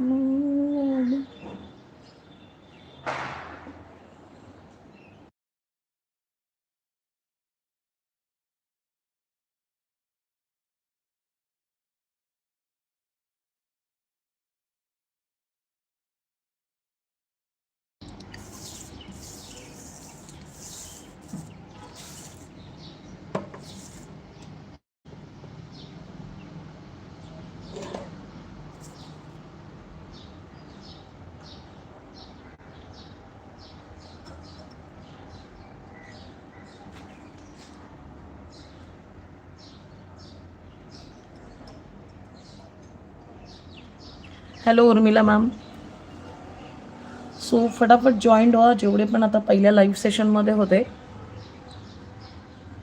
Mm-hmm. Hello Urmila ma'am so फटाफट joint व्हा जेवढे पण आता पहिल्या लाईव्ह सेशनमध्ये होते.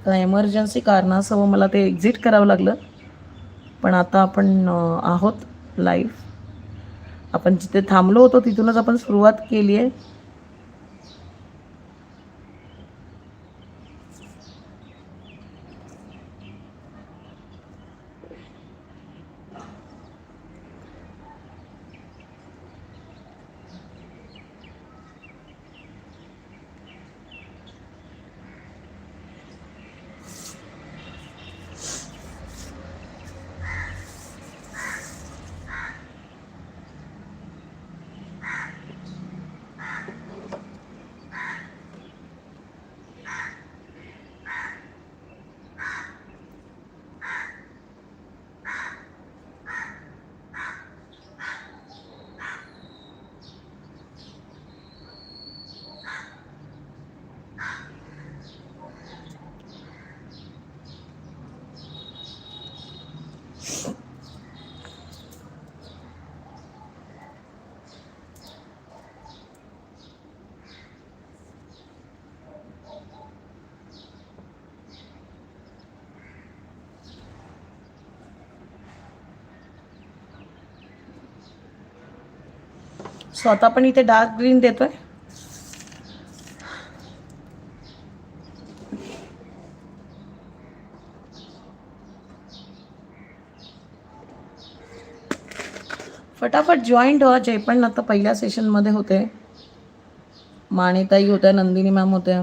तर एमर्जन्सी कारणासह मला ते एक्झिट करावं लागलं. पण आता आपण आहोत लाईव्ह आपण जिथे थांबलो होतो तिथूनच आपण सुरुवात केली आहे सो आता आपण इथे डार्क ग्रीन देतोय. फटाफट जॉईंट व्हा जे पण आता पहिल्या सेशनमध्ये होते. माणेताई होत्या नंदिनी मॅम होत्या.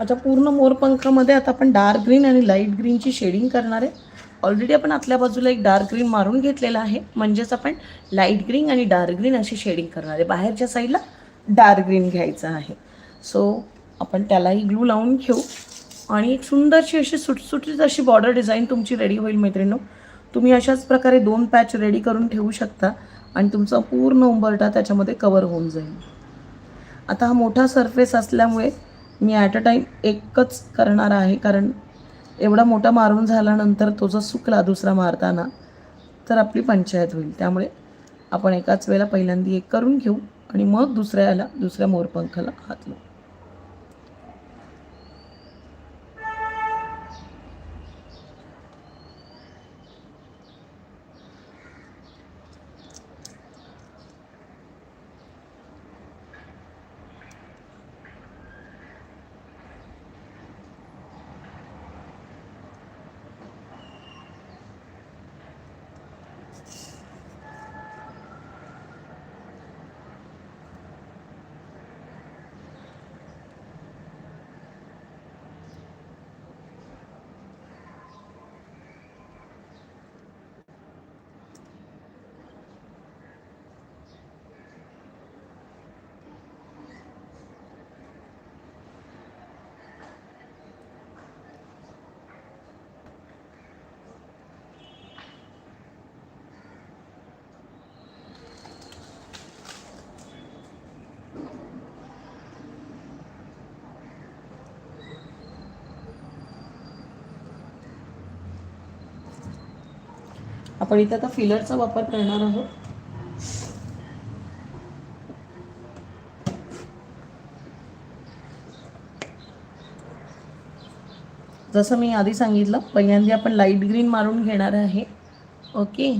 अच्छा पूर्ण मोरपंखामध्ये आता आपण डार्क ग्रीन आणि लाइट ग्रीनची शेडिंग करणार आहे. ऑलरेडी आपण आतल्या बाजूला एक डार्क ग्रीन मारून घेतलेला आहे. म्हणजेच आपण लाइट ग्रीन आणि डार्क ग्रीन अशी शेडिंग करणार आहे. बाहेरच्या साईडला डार्क ग्रीन घ्यायचं आहे. सो आपण त्यालाही ग्लू लावून घेऊ. आणि एक सुंदरशी अशी सुटसुटीत अशी बॉर्डर डिझाईन तुमची रेडी होईल मैत्रिणींनो. तुम्ही अशाच प्रकारे दोन पॅच रेडी करून ठेवू शकता. आणि तुमचा पूर्ण उंबरटा त्याच्यामध्ये कवर होऊन जाईल. आता हा मोठा सरफेस असल्यामुळे मी ॲट अ टाईम एकच करणार आहे कारण एवढा मोठा मारून झाल्यानंतर तो जर सुकला दुसरा मारताना तर आपली पंचायत होईल. त्यामुळे आपण एकाच वेळेला पहिल्यांदा एक करून घेऊ आणि मग दुसऱ्याला दुसऱ्या मोरपंखाला हात लावू. आपण इथे आता फिलरचा वापर करणार आहोत. जसं मी आधी सांगितलं पहिल्यांदा आपण लाइट ग्रीन मारून घेणार आहे. ओके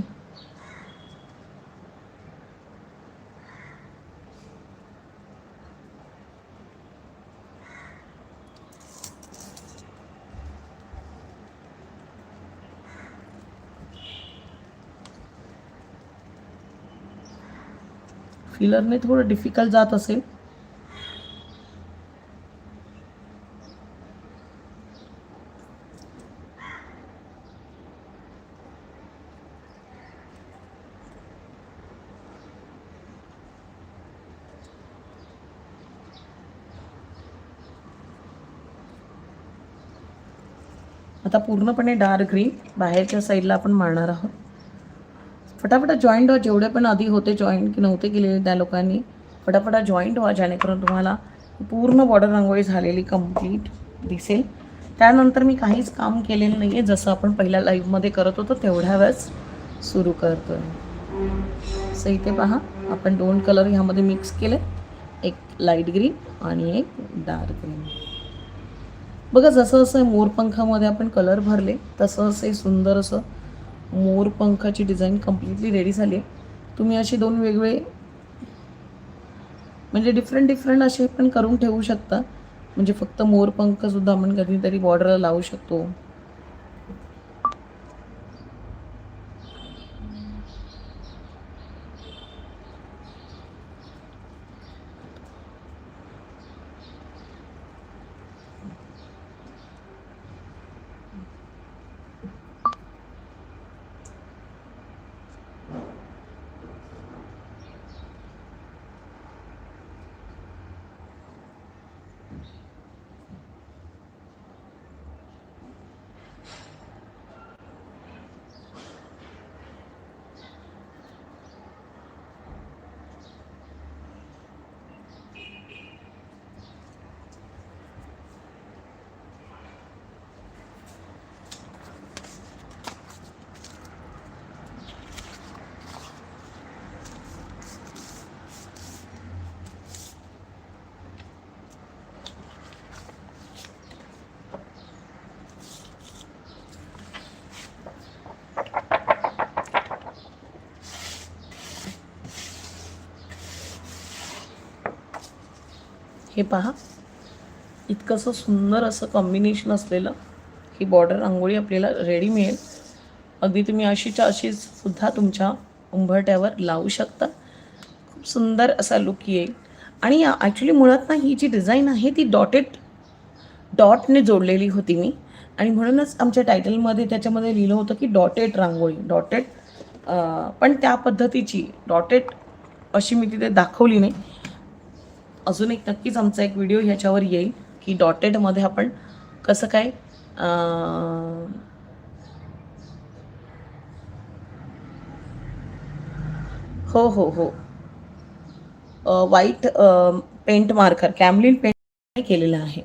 फिलरने थोडं डिफिकल्ट जात असेल. आता पूर्णपणे डार्क ग्रीन बाहेरच्या साईडला आपण मारणार आहोत. फटाफटा जॉईंट व्हा. जेवढे पण आधी होते जॉईंट की नव्हते केलेले त्या लोकांनी फटाफटा जॉईंट व्हा. जेणेकरून तुम्हाला पूर्ण बॉर्डर रांगोळी झालेली कंप्लीट दिसेल. त्यानंतर मी काहीच काम केलेलं नाही आहे जसं आपण पहिल्या लाईव्हमध्ये करत होतो तेवढ्या वेळेस सुरू करतो आहे सो इथे पहा. आपण दोन कलर ह्यामध्ये मिक्स केले. एक लाइट ग्रीन आणि एक डार्क ग्रीन बघा जसं जसं मोरपंखामध्ये आपण कलर भरले तसं असं सुंदर असं मोरपंखाची डिझाईन कम्प्लिटली रेडी झाली आहे. तुम्ही असे दोन वेगळे म्हणजे डिफरंट डिफरंट असे पण करून ठेवू शकता. म्हणजे फक्त मोरपंखसुद्धा आपण कधीतरी बॉर्डरला लावू शकतो. हे पहा. इतकंसं सुंदर असं कॉम्बिनेशन असलेलं ही बॉर्डर रांगोळी आपल्याला रेडी मिळेल. अगदी तुम्ही अशीच्या अशीच सुद्धा तुमच्या उंबरट्यावर लावू शकता. खूप सुंदर असा लुक येईल. आणि ॲक्च्युली मुळात ना ही जी डिझाईन आहे ती डॉटेड डॉटने जोडलेली होती मी. आणि म्हणूनच आमच्या टायटलमध्ये त्याच्यामध्ये लिहिलं होतं की डॉटेड रांगोळी डॉटेड पण त्या पद्धतीची डॉटेड अशी मी तिथे दाखवली नाही. अजून एक नक्कीच आमचा एक व्हिडिओ ह्याच्यावर येईल की डॉटेडमध्ये आपण कसं काय हो हो हो. White paint marker Camlin paint केलेलं आहे?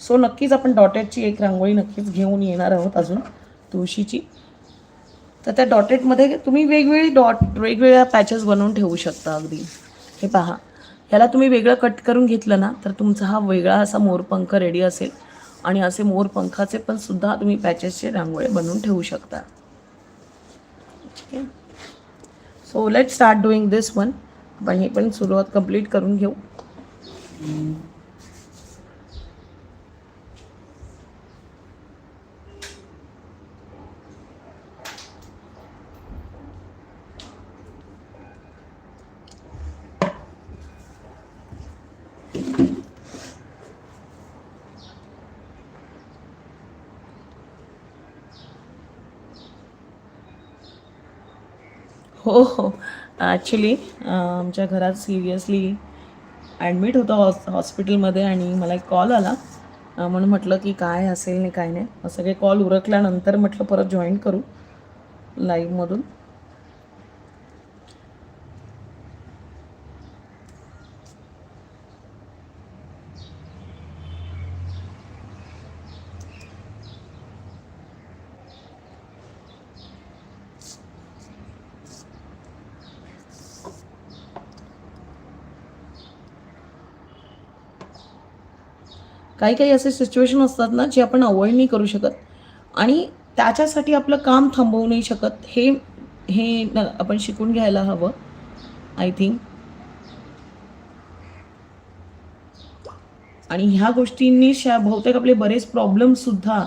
सो नक्कीच आपण डॉटेडची एक रांगोळी नक्कीच घेऊन येणार आहोत अजून तुळशीची. तर त्या डॉटेडमध्ये तुम्ही वेगवेगळी डॉट वेगवेगळ्या पॅचेस बनवून ठेवू शकता अगदी. हे पहा. ह्याला तुम्ही वेगळं कट करून घेतलं ना तर तुमचा हा वेगळा असा मोरपंख रेडी असेल. आणि असे मोरपंखाचे पण सुद्धा तुम्ही पॅचेसचे रांगोळे बनवून ठेवू शकता. So let start doing this one आपण हे पण सुरुवात कंप्लीट करून घेऊ. हो हो. ॲक्च्युली आमच्या घरात सिरियसली ॲडमिट होतं हॉस हॉस्पिटलमध्ये आणि मला एक कॉल आला. म्हणून म्हटलं की काय असेल नाही काय नाही. सगळे कॉल उरकल्यानंतर म्हटलं परत जॉईन करू लाईव्हमधून काही काही असे सिच्युएशन असतात ना जे आपण अवॉइड नाही करू शकत. आणि त्याच्यासाठी आपलं काम थांबवू नाही शकत. हे हे आपण शिकून घ्यायला हवं आय थिंक आणि ह्या गोष्टींनी शा बहुतेक आपले बरेच प्रॉब्लेमसुद्धा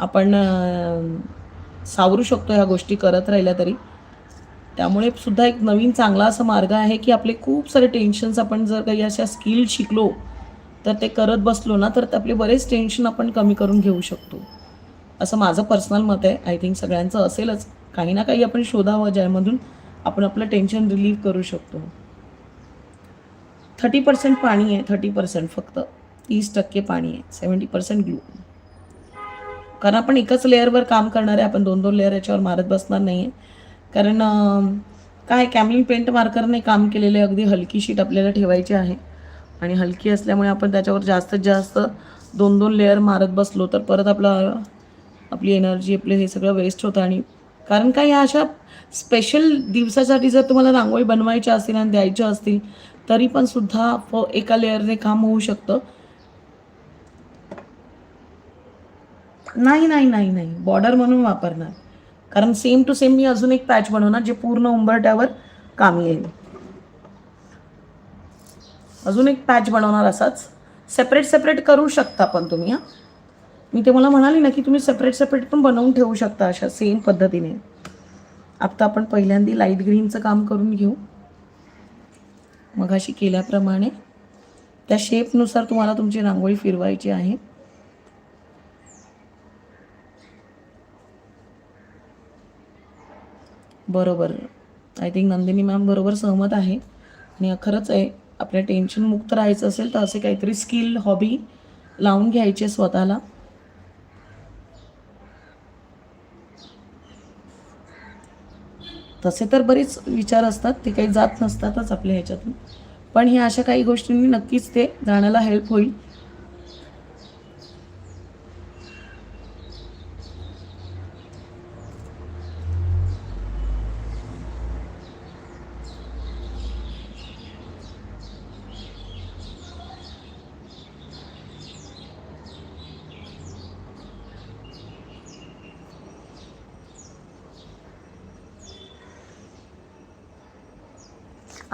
आपण सावरू शकतो ह्या गोष्टी करत राहिल्या तरी. त्यामुळे सुद्धा एक नवीन चांगला असा मार्ग आहे की आपले खूप सारे टेन्शन्स आपण जर काही अशा स्किल शिकलो तर ते करत बसलो ना तर ते आपले बरेच टेन्शन आपण कमी करून घेऊ शकतो. असं माझं पर्सनल मत आहे. आय थिंक सगळ्यांचं असेलच. काही ना काही आपण शोधावं ज्यामधून आपण आपलं टेन्शन रिलीव्ह करू शकतो. थर्टी पर्सेंट पाणी आहे थर्टी पर्सेंट फक्त. तीस टक्के पाणी आहे सेवन्टी पर्सेंट ग्लू कारण आपण एकच लेअरवर काम करणार आहे आपण दोन दोन लेअर याच्यावर मारत बसणार नाही आहे कारण काय कॅमलिन पेंट मार्करने काम केलेले अगदी हलकी शीट आपल्याला ठेवायची आहे. आणि हलकी असल्यामुळे आपण त्याच्यावर जास्तीत जास्त दोन दोन लेअर मारत बसलो तर परत आपला आपली एनर्जी आपले हे सगळं वेस्ट होतं. आणि कारण काय ह्या अशा स्पेशल दिवसासाठी जर तुम्हाला रांगोळी बनवायच्या असतील आणि द्यायच्या असतील तरी पण सुद्धा फ एका लेअरने काम होऊ शकतं. नाही नाही नाही नाही. बॉर्डर म्हणून वापरणार. कारण सेम टू सेम मी अजून एक पॅच बनवणार जे पूर्ण उंबरट्यावर कामी येईल. अजून एक पॅच बनवणार असाच. सेपरेट सेपरेट करू शकता पण तुम्ही हां. मी ते मला म्हणाली ना की तुम्ही सेपरेट सेपरेट पण बनवून ठेवू शकता अशा सेम पद्धतीने. आता आपण पहिल्यांदा लाइट ग्रीनचं काम करून घेऊ. मग अशी केल्याप्रमाणे त्या शेपनुसार तुम्हाला तुमची रांगोळी फिरवायची आहे. बरोबर. आय थिंक नंदिनी मॅम बरोबर सहमत आहे. आणि खरंच आहे आपल्या टेन्शन मुक्त राहायचं असेल तर असे काहीतरी स्किल हॉबी लावून घ्यायचे स्वतःला. तसे तर बरेच विचार असतात ते काही जात नसतातच आपल्या ह्याच्यातून. पण ह्या अशा काही गोष्टींनी नक्कीच ते जाण्याला हेल्प होईल.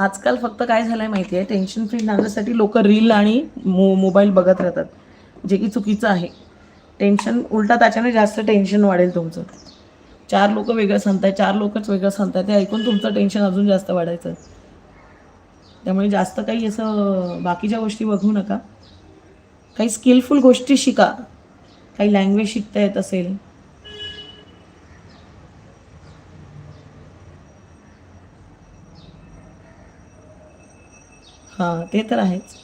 आजकाल फक्त काय झालंय माहिती आहे टेन्शन फ्री राहण्यासाठी लोक रील आणि मो मोबाईल बघत राहतात जे की चुकीचं आहे. टेन्शन उलटा त्याच्याने जास्त टेन्शन वाढेल तुमचं. चार लोक वेगळं सांगताय चार लोकच वेगळं सांगताय ते ऐकून तुमचं टेन्शन अजून जास्त वाढायचं त्यामुळे जास्त काही असं बाकीच्या गोष्टी बघू नका. काही स्किलफुल गोष्टी शिका. काही लँग्वेज शिकता येत असेल हां ते तर आहेच.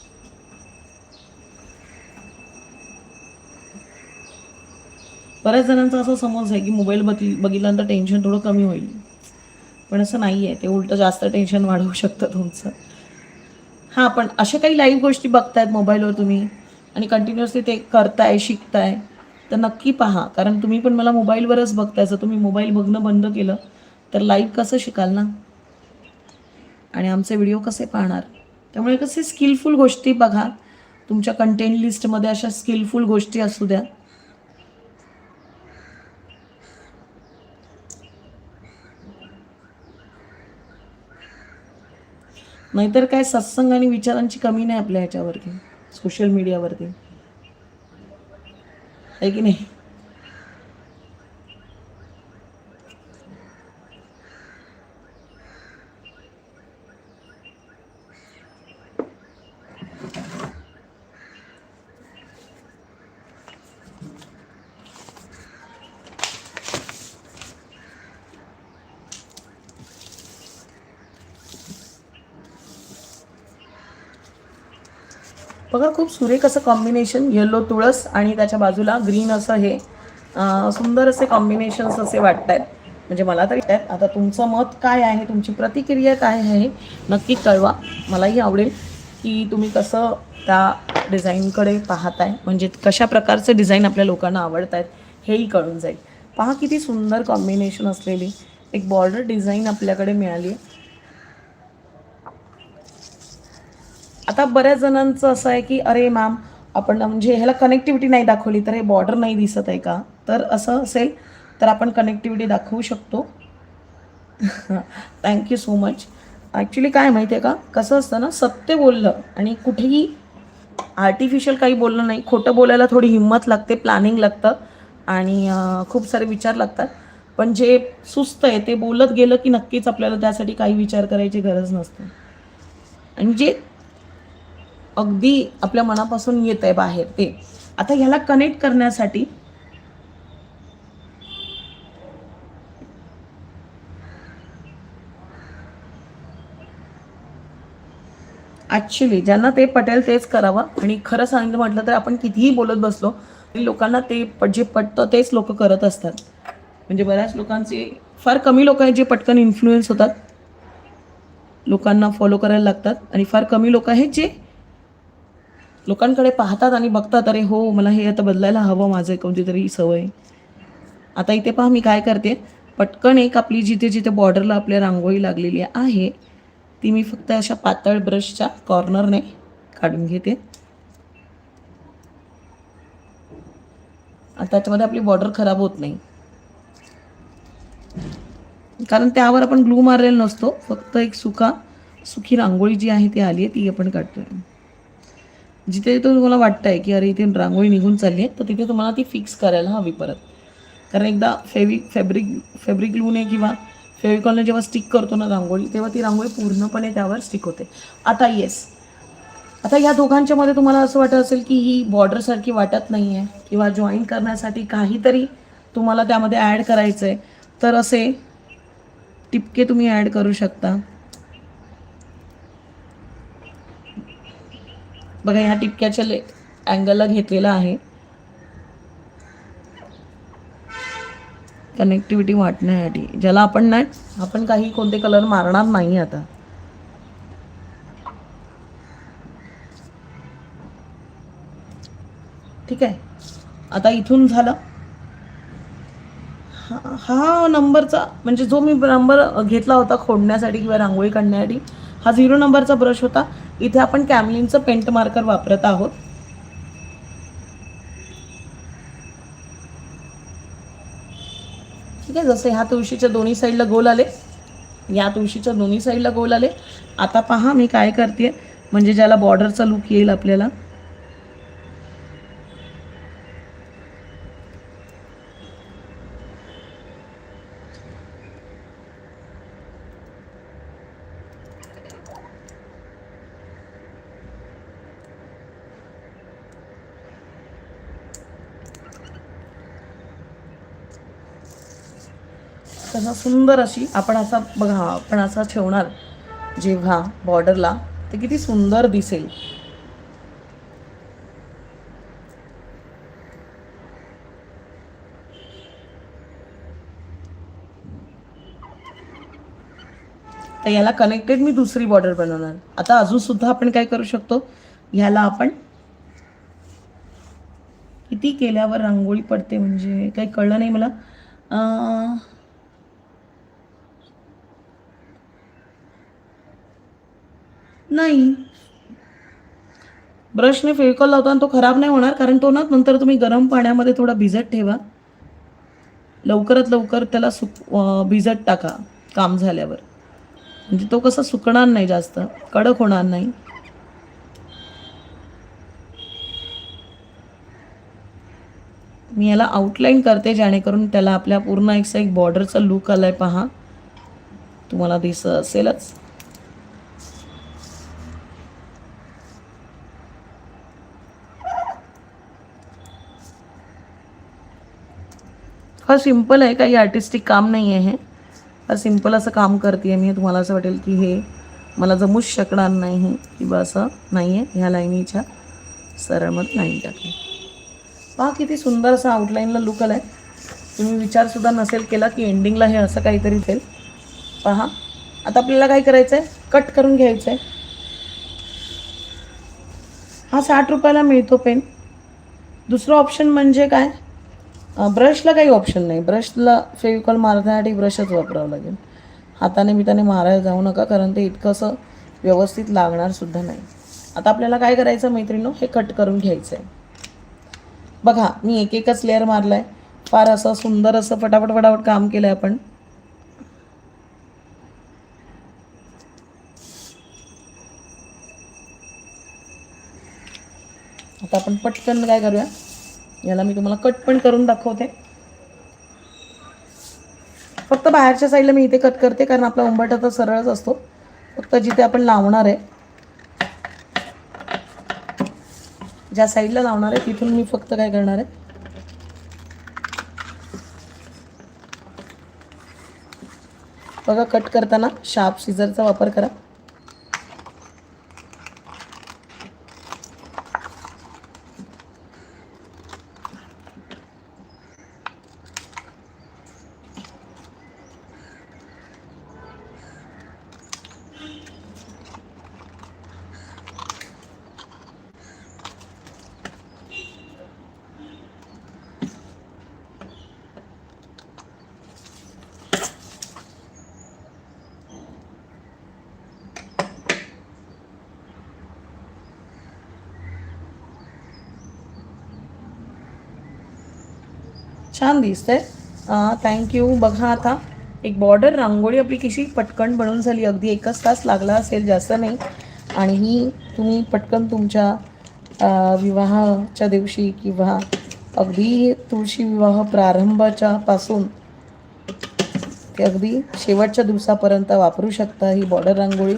बऱ्याच जणांचा असं समज आहे की मोबाईल बघी बघितल्यानंतर टेन्शन थोडं कमी होईल. पण असं नाही आहे ते उलटं जास्त टेन्शन वाढवू शकतं तुमचं. हां पण अशा काही लाईव्ह गोष्टी बघतायत मोबाईलवर तुम्ही आणि कंटिन्युअसली ते करताय शिकताय तर नक्की पहा. कारण तुम्ही पण मला मोबाईलवरच बघताय. जर तुम्ही मोबाईल बघणं बंद केलं तर लाईव्ह कसं शिकाल ना? आणि आमचे व्हिडिओ कसे पाहणार? त्यामुळे कसे स्किलफुल गोष्टी बघा. तुमच्या कंटेंट लिस्टमध्ये अशा स्किलफुल गोष्टी असू द्या. नाहीतर काय सत्संग आणि विचारांची कमी नाही आपल्या ह्याच्यावरती सोशल मीडियावरती आहे की नाही? बघा खूप सुरेख असं कॉम्बिनेशन येलो तुळस आणि त्याच्या बाजूला ग्रीन असं हे सुंदर असे कॉम्बिनेशन्स असे वाटत आहेत म्हणजे मला तरी आता तुमचं मत काय आहे? तुमची प्रतिक्रिया काय आहे? नक्की कळवा. मलाही आवडेल की तुम्ही कसं त्या डिझाईनकडे पाहताय. म्हणजे कशा प्रकारचे डिझाईन आपल्या लोकांना आवडत आहेत हेही कळून जाईल. पहा किती सुंदर कॉम्बिनेशन असलेली. एक बॉर्डर डिझाईन आपल्याकडे मिळाली आहे आता बऱ्याच जणांचं असं आहे की अरे मॅम आपण म्हणजे ह्याला कनेक्टिव्हिटी नाही दाखवली तर हे बॉर्डर नाही दिसत आहे का? तर असं असेल तर आपण कनेक्टिव्हिटी दाखवू शकतो. थँक्यू सो मच ॲक्च्युली काय माहिती आहे का? कसं असतं ना सत्य बोललं आणि कुठेही आर्टिफिशियल काही बोललं नाही. खोटं बोलायला थोडी हिंमत लागते प्लॅनिंग लागतं आणि खूप सारे विचार लागतात. पण जे सुस्त आहे ते बोलत गेलं की नक्कीच आपल्याला त्यासाठी काही विचार करायची गरज नसते. आणि जे अगदी आपल्या मनापासून येत आहे बाहेर ते. आता ह्याला कनेक्ट करण्यासाठी ॲक्च्युली ज्यांना ते पटेल तेच करावं. आणि खरं सांगितलं म्हटलं तर आपण कितीही बोलत बसलो तरी लोकांना ते जे पटतं तेच लोक करत असतात. म्हणजे बऱ्याच लोकांचे फार कमी लोक आहेत जे पटकन इन्फ्लुएन्स होतात. लोकांना फॉलो करायला लागतात. आणि फार कमी लोक आहेत जे लोकांकडे पाहतात आणि बघतात अरे हो मला हे आता बदलायला हवं माझं कोणती तरी सवय. आता इथे पहा मी काय करते पटकन एक आपली जिथे जिथे बॉर्डरला आपल्या रांगोळी लागलेली आहे ती मी फक्त अशा पातळ ब्रशच्या कॉर्नरने काढून घेते. आता त्याच्यामध्ये आपली बॉर्डर खराब होत नाही. कारण त्यावर आपण ग्लू मारलेला नसतो फक्त एक सुका सुखी रांगोळी जी आहे ती आली आहे ती आपण काढतोय. जिथे जिथे तुम्हाला वाटतं आहे की अरे इथे रांगोळी निघून चालली आहे तर तिथे तुम्हाला ती फिक्स करायला हवी परत. कारण एकदा फेविक फॅब्रिक फॅब्रिक ग्लूने किंवा फेविकॉलने जेव्हा स्टिक करतो ना रांगोळी तेव्हा ती रांगोळी पूर्णपणे त्यावर स्टिक होते. आता येस आता या दोघांच्या मध्ये तुम्हाला असं वाटत असेल की ही बॉर्डरसारखी वाटत नाही आहे किंवा जॉईन करण्यासाठी काहीतरी तुम्हाला त्यामध्ये ॲड करायचं आहे तर असे टिपके तुम्ही ॲड करू शकता. बघा ह्या टिपक्याच्या ले अँगलला घेतलेला आहे. कनेक्टिव्हिटी वाटण्यासाठी. ज्याला आपण नाही आपण काही कोणते कलर मारणार नाही आता. ठीक आहे? आता इथून झालं. हा हा नंबरचा म्हणजे जो मी नंबर घेतला होता खोडण्यासाठी किंवा रांगोळी काढण्यासाठी हा झिरो नंबरचा ब्रश होता. इथे आपण कॅमलिनचं पेंट मार्कर वापरत आहोत. ठीक आहे जसे ह्या तुळशीच्या दोन्ही साईडला गोल आले या तुळशीच्या दोन्ही साईडला गोल आले. आता पहा मी काय करते म्हणजे ज्याला बॉर्डरचा लुक येईल आपल्याला. तसा सुंदर अशी आपण असा बघा आपण असा ठेवणार जेव्हा बॉर्डरला ते किती सुंदर दिसेल. तर याला कनेक्टेड मी दुसरी बॉर्डर बनवणार. आता अजून सुद्धा आपण काय करू शकतो? ह्याला आपण किती केल्यावर रांगोळी पडते म्हणजे काही कळलं नाही मला. नाही. ब्रशने फेविकॉल लावताना तो खराब नाही होणार कारण तो ना नंतर तुम्ही गरम पाण्यामध्ये थोडा भिजत ठेवा. लवकरात लवकर त्याला सुक भिजत टाका काम झाल्यावर. म्हणजे तो कसा सुकणार नाही जास्त कडक होणार नाही. मी याला आउटलाईन करते जेणेकरून त्याला आपल्या पूर्ण एक एक बॉर्डरचा लुक आलाय पहा. तुम्हाला दिसत असेलच. फार सिंपल आहे काही आर्टिस्टिक काम नाही आहे हे. फार सिंपल असं काम करते मी. तुम्हाला असं वाटेल की हे मला जमूच शकणार नाही किंवा असं नाही आहे ह्या लाईनीच्या सरळमध्ये लाईन टाकली. पहा किती सुंदर असं आउटलाईनला लुक आला आहे तुम्ही विचारसुद्धा नसेल केला की एंडिंगला हे असं काहीतरी असेल पहा. आता आपल्याला काय करायचं आहे कट करून घ्यायचं आहे हा साठ रुपयाला मिळतो पेन दुसरं ऑप्शन म्हणजे काय? ब्रशला काही ऑप्शन नाही. ब्रशला फेविकॉल मारण्यासाठी ब्रशच वापरावं लागेल. हाताने बिताने मारायला जाऊ नका कारण ते इतकं असं व्यवस्थित लागणारसुद्धा नाही. आता आपल्याला काय करायचं मैत्रिणो हे कट करून घ्यायचं आहे बघा मी एक एकच लेअर मारला आहे फार असं सुंदर असं फटाफट फटाफट काम केलं आहे आपण. आता आपण पटकन काय करूया? याला मी तुम्हाला कट पण करून दाखवते. फक्त बाहेरच्या साईडला मी इथे कट करते कारण आपला उंबरठा तर सरळच असतो. फक्त जिथे आपण लावणार आहे ज्या साईडला लावणार आहे तिथून मी फक्त काय करणार आहे बघा कट करताना शार्प सिझरचा वापर करा. छान दिसतंय. थँक्यू बघा आता एक बॉर्डर रांगोळी आपली कशी पटकन बनवून झाली. अगदी एकच तास लागला असेल जास्त नाही. आणि ही तुम्ही पटकन तुमच्या विवाहाच्या दिवशी किंवा अगदी तुळशी विवाह प्रारंभाच्या पासून ते अगदी शेवटच्या दिवसापर्यंत वापरू शकता ही बॉर्डर रांगोळी.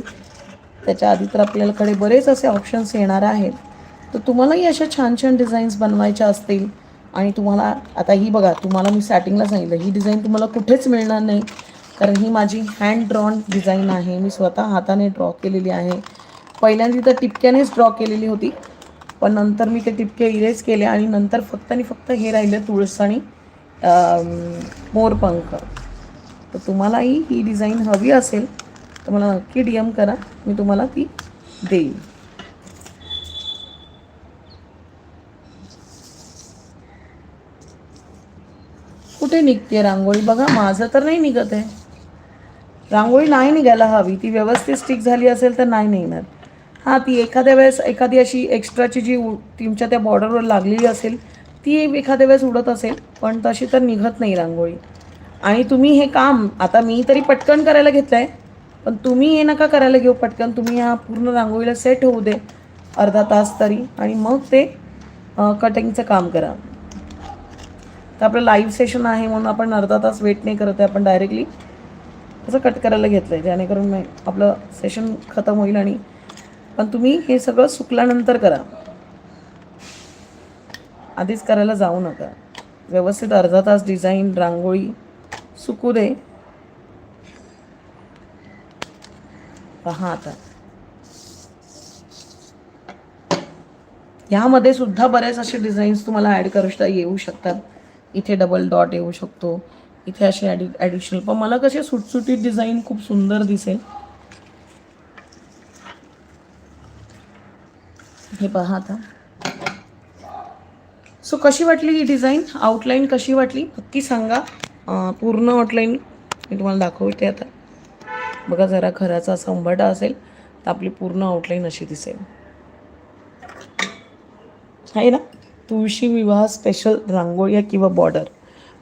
त्याच्या आधी तर आपल्याकडे बरेच असे ऑप्शन्स येणार आहेत. तर तुम्हालाही अशा छान छान डिझाईन्स बनवायच्या असतील. आणि तुम्हाला आता ही बघा तुम्हाला मी स्टार्टिंगला सांगितलं ही डिझाईन तुम्हाला कुठेच मिळणार नाही. कारण ही माझी हँड ड्रॉन डिझाईन आहे. मी स्वतः हाताने ड्रॉ केलेली आहे. पहिल्यांदा तर टिपक्यानेच ड्रॉ केलेली होती. पण नंतर मी ते टिपके इरेज केले आणि नंतर फक्त आणि फक्त हे राहिलं तुळस आणि मोरपंख. तर तुम्हालाही ही डिझाईन हवी असेल तर मला नक्की डी एम करा. मी तुम्हाला ती देईन. कुठे निघते रांगोळी? बघा माझं तर नाही निघत आहे. रांगोळी नाही निघायला हवी. ती व्यवस्थित स्टिक झाली असेल तर नाही निघणार. हां ती एखाद्या वेळेस एखादी अशी एक्स्ट्राची जी उ- तुमच्या त्या बॉर्डरवर लागलेली असेल ती एखाद्या वेळेस उडत असेल पण तशी तर निघत नाही रांगोळी. आणि तुम्ही हे काम आता मी तरी पटकन करायला घेतलं आहे पण तुम्ही हे नका करायला घेऊ पटकन. तुम्ही ह्या पूर्ण रांगोळीला सेट होऊ दे अर्धा तास तरी. आणि मग ते कटिंगचं काम करा. तर आपलं लाईव्ह सेशन आहे म्हणून आपण अर्धा तास वेट नाही करत आहे आपण डायरेक्टली असं कट करायला घेतलं आहे जेणेकरून आपलं सेशन खतम होईल आणि पण तुम्ही हे सगळं सुकल्यानंतर करा. आधीच करायला जाऊ नका. व्यवस्थित अर्धा तास डिझाईन रांगोळी सुकू दे. पहा आता. ह्यामध्ये सुद्धा बऱ्याच असे डिझाईन्स तुम्हाला ॲड करू शकता येऊ शकतात. इथे डबल डॉट येऊ शकतो. इथे असे ॲडि ॲडिशनल पण मला कसे सुटसुटीत डिझाईन खूप सुंदर दिसेल. हे पहा आता. सो कशी वाटली ही डिझाईन आउटलाईन कशी वाटली? नक्की सांगा. पूर्ण आउटलाईन मी तुम्हाला दाखवते आता. बघा जरा घराचा असा उंबरटा असेल तर आपली पूर्ण आउटलाईन अशी दिसेल. आहे ना? तुळशी विवाह स्पेशल रांगोळी किंवा बॉर्डर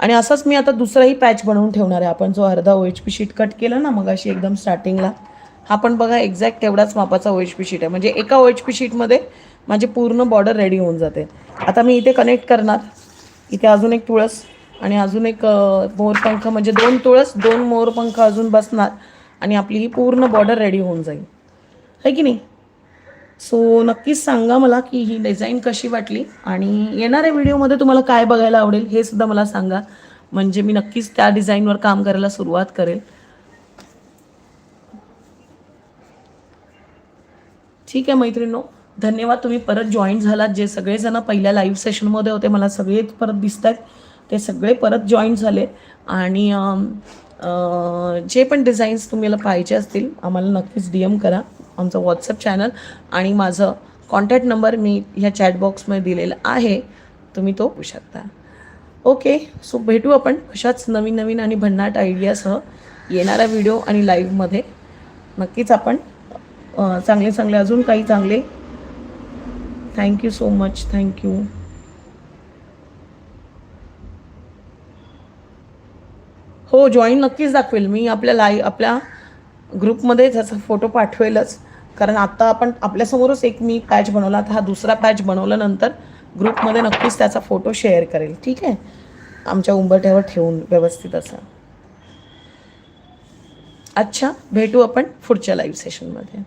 आणि असंच मी आता दुसराही पॅच बनवून ठेवणार आहे. आपण जो अर्धा O H P sheet cut केला ना मग अशी एकदम स्टार्टिंगला हा पण बघा एक्झॅक्ट तेवढाच मापाचा ओ एच पी शीट आहे. म्हणजे एका ओ एच पी शीटमध्ये माझी पूर्ण बॉर्डर रेडी होऊन जाते. आता मी इथे कनेक्ट करणार. इथे अजून एक तुळस आणि अजून एक मोरपंख म्हणजे दोन तुळस दोन मोरपंख अजून बसणार आणि आपली ही पूर्ण बॉर्डर रेडी होऊन जाईल. है की नाही? सो नक्कीच सांगा मला की ही डिझाईन कशी वाटली? आणि येणाऱ्या व्हिडिओमध्ये तुम्हाला काय बघायला आवडेल हे सुद्धा मला सांगा. म्हणजे मी नक्कीच त्या डिझाईनवर काम करायला सुरुवात करेल. ठीक आहे मैत्रिणो धन्यवाद. तुम्ही परत जॉईन झालात. जे सगळेजण पहिल्या लाईव्ह सेशनमध्ये होते मला सगळे परत दिसत आहेत ते सगळे परत जॉईन झाले. आणि जे पण डिझाईन्स तुम्हाला पाहिजे असतील आम्हाला नक्कीच डी एम करा. आमचं व्हॉट्सअप चॅनल आणि माझं कॉन्टॅक्ट नंबर मी ह्या चॅटबॉक्समध्ये दिलेला आहे. तुम्ही तो होऊ शकता. ओके सो भेटू आपण अशाच नवीन नवीन आणि भन्नाट आयडियासह येणारा व्हिडिओ आणि लाईव्हमध्ये नक्कीच आपण चांगले चांगले अजून काही चांगले. Thank you so much thank you हो जॉईन नक्कीच दाखवेल. मी आपल्या लाईव्ह आपल्या ग्रुपमध्ये त्याचा फोटो पाठवेलच. कारण आता आपण आपल्यासमोरच एक मी पॅच बनवला आता हा दुसरा पॅच बनवल्यानंतर ग्रुपमध्ये नक्कीच त्याचा फोटो शेअर करेल. ठीक आहे? आमच्या उंबरठ्यावर ठेवून व्यवस्थित असं. अच्छा भेटू आपण पुढच्या लाईव्ह सेशनमध्ये